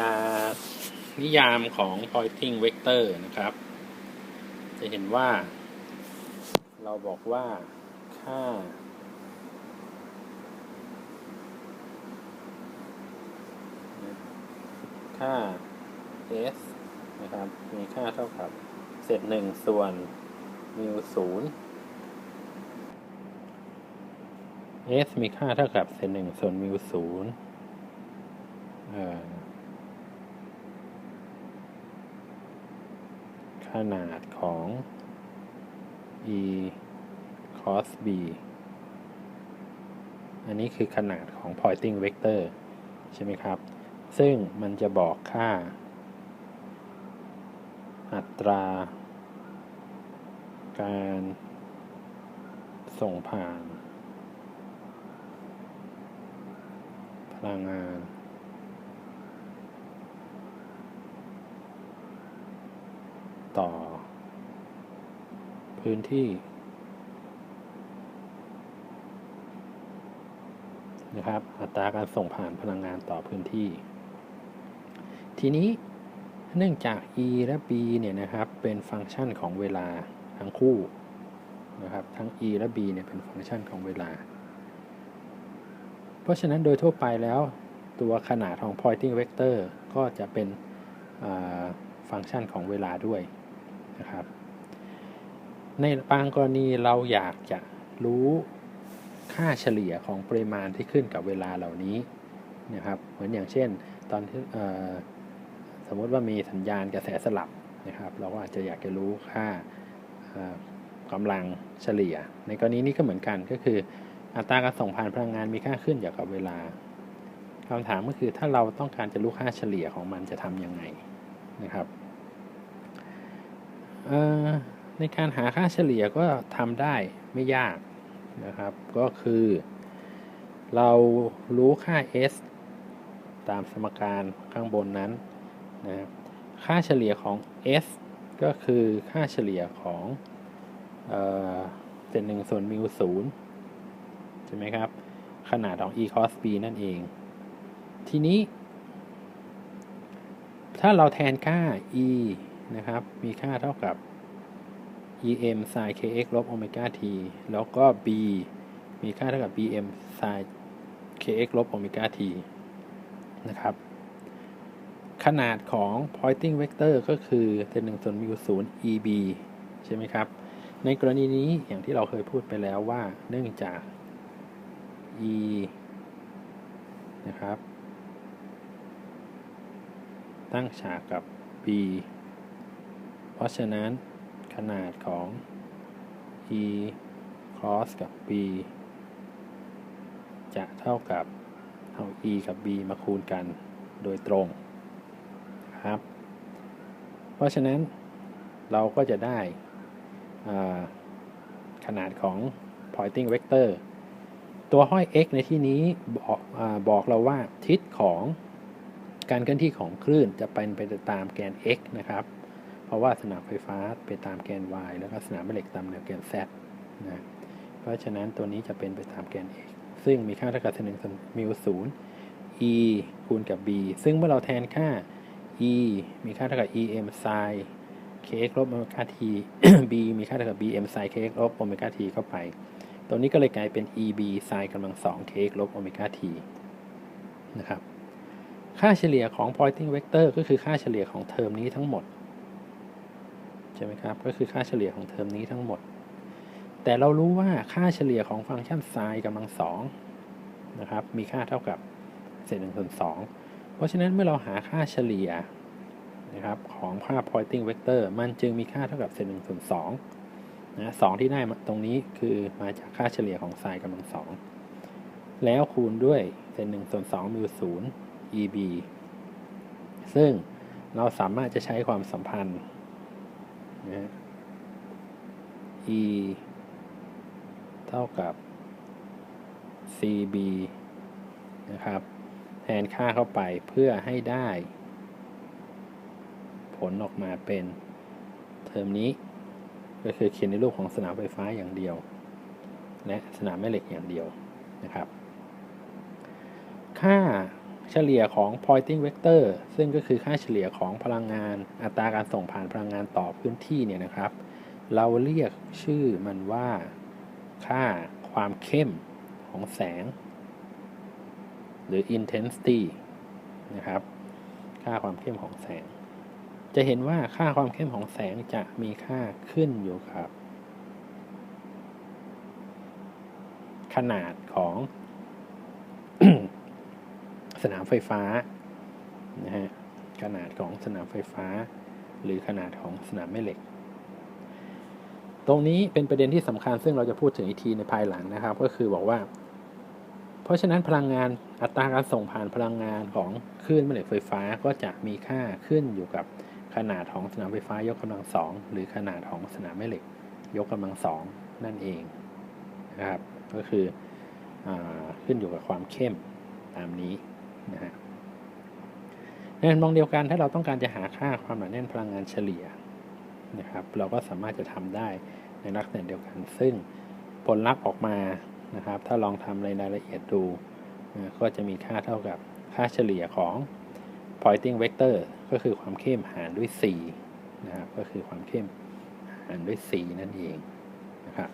จากนิยามของ pointing vector นะครับ จะเห็นว่า เราบอกว่าค่า ค่า s นะครับ มีค่าเท่ากับเศษหนึ่งส่วนมิวศูนย์ s มีค่าเท่ากับเศษหนึ่งส่วนมิวศูนย์เอ่อ ขนาดของ e cos b อันนี้คือขนาดของ pointing vector ใช่ไหมครับ ซึ่งมันจะบอกค่า อัตรา การส่งผ่าน พลังงาน ต่อ พื้นที่นะครับ อัตราการส่งผ่านพลังงานต่อพื้นที่ ทีนี้เนื่องจาก e และ b เนี่ยนะครับ เป็นฟังก์ชันของเวลาทั้งคู่นะครับ ทั้ง e และ b เนี่ยเป็นฟังก์ชันของเวลา เพราะฉะนั้นโดยทั่วไปแล้วตัวขนาดของ pointing vector ก็จะเป็นฟังก์ชันของเวลาด้วย นะครับ ในบางกรณีเราอยากจะรู้ค่าเฉลี่ยของปริมาณที่ขึ้นกับเวลาเหล่านี้นะครับ เหมือนอย่างเช่น ตอนที่สมมติว่ามีสัญญาณกระแสสลับนะครับ เราก็อาจจะอยากจะรู้ค่ากำลังเฉลี่ย ในกรณีนี้ก็เหมือนกันก็คือ อัตราการส่งผ่านพลังงานมีค่าขึ้นอยู่กับเวลาคำถามก็คือถ้าเราต้องการจะรู้ค่าเฉลี่ยของมันจะทำยังไงนะครับ ในการหาค่าเฉลี่ยก็ทำได้ไม่ยากนะครับ ก็คือ เรารู้ค่า s ตามสมการข้างบนนั้นนะค่าเฉลี่ยของ s ก็คือค่าเฉลี่ยของเศษหนึ่งส่วนมิวศูนย์ใช่ไหมครับ ขนาดของ e cos b นั่นเอง ทีนี้ ถ้าเราแทนค่า e นะครับ มีค่าเท่ากับ em sin kx ลบโอเมก้า t แล้วก็ b มีค่าเท่ากับ bm sin kx ลบโอเมก้า t นะครับ ขนาดของ pointing vector ก็คือเศษหนึ่งส่วนมิวศูนย์ eb ใช่ไหมครับ ในกรณีนี้อย่างที่เราเคยพูดไปแล้วว่า เนื่องจาก e นะครับ ตั้งฉากกับ b ราะฉะนั้นขนาดของ e cos กับ b จะเท่ากับเอา e กับ b มาคูณกันโดยตรงครับ เพราะฉะนั้นเราก็จะได้ขนาดของ pointing vector ตัวห้อย x ในที่นี้บอกอบอกเราว่าทิศของการเคลื่อนที่ของคลื่นจะเป็นไปตามแกน x นะครับ เพราะว่าสนามไฟฟ้าไปตามแกน y แล้วก็สนามแม่เหล็กตามแนวแกน z นะเพราะฉะนั้นตัวนี้จะเป็นไปตามแกน x ซึ่งมีค่าเท่ากับ1ส่วนมิวศูนย์ e คูณกับ b ซึ่งเมื่อเราแทนค่า e มีค่าเท่ากับ em sin kx ลบโอเมก้า t b มีค่าเท่ากับ bm sin kx ลบโอเมก้า t เข้าไป ตัวนี้ก็เลยกลายเป็น eb sin กำลัง2 kx ลบโอเมก้า t นะครับ ค่าเฉลี่ยของ pointing vector ก็คือค่าเฉลี่ยของเทอมนี้ทั้งหมด ช่ไหมครับ ก็คือค่าเฉลี่ยของเทอมนี้ทั้งหมด แต่เรารู้ว่าค่าเฉลี่ยของฟังก์ชัน sin กำลัง2นะครับ มีค่าเท่ากับเศษ1ส่วน2เพราะฉะนั้นเมื่อเราหาค่าเฉลี่ยนะครับของค่า pointing vector มันจึงมีค่าเท่ากับเศษ1ส่วน2นะสองที่ได้ตรงนี้คือมาจากค่าเฉลี่ยของ sin กำลัง2แล้วคูณด้วยเศษ1ส่วน2มิวศูนย์ eb ซึ่งเราสามารถจะใช้ความสัมพันธ์ นะ e เท่ากับ cb นะครับ แทนค่าเข้าไปเพื่อให้ได้ ผลออกมาเป็นเทอมนี้ ก็คือเขียนในรูปของสนามไฟฟ้าอย่างเดียว และสนามแม่เหล็กอย่างเดียวนะครับ ค่า เฉลี่ยของ pointing vector ซึ่งก็คือค่าเฉลี่ยของพลังงาน อัตราการส่งผ่านพลังงานต่อพื้นที่เนี่ยนะครับ เราเรียกชื่อมันว่าค่าความเข้มของแสง หรือ intensity นะครับ ค่าความเข้มของแสง จะเห็นว่าค่าความเข้มของแสงจะมีค่าขึ้นอยู่กับ ขนาดของ สนามไฟฟ้านะฮะขนาดของสนามไฟฟ้า หรือขนาดของสนามแม่เหล็ก ตรงนี้เป็นประเด็นที่สำคัญซึ่งเราจะพูดถึงอีกทีในภายหลังนะครับ ก็คือบอกว่า เพราะฉะนั้นพลังงานอัตราการส่งผ่านพลังงานของคลื่นแม่เหล็กไฟฟ้าก็จะมีค่าขึ้นอยู่กับขนาดของสนามไฟฟ้ายกกำลังสองหรือขนาดของสนามแม่เหล็ก ยกกำลังสองนั่นเองนะครับ ก็คืออขึ้นอยู่กับความเข้มตามนี้ นะฮะในทำนองเดียวกันถ้าเราต้องการจะหาค่าความหนาแน่นพลังงานเฉลี่ยนะครับ เราก็สามารถจะทำได้ในลักษณะเดียวกัน ซึ่งผลลัพธ์ออกมานะครับ ถ้าลองทำในรายละเอียดดูนะก็จะมีค่าเท่ากับค่าเฉลี่ยของ pointing vector ก็คือความเข้มหารด้วย c นะครับ ก็คือความเข้มหารด้วย c นั่นเองนะครับ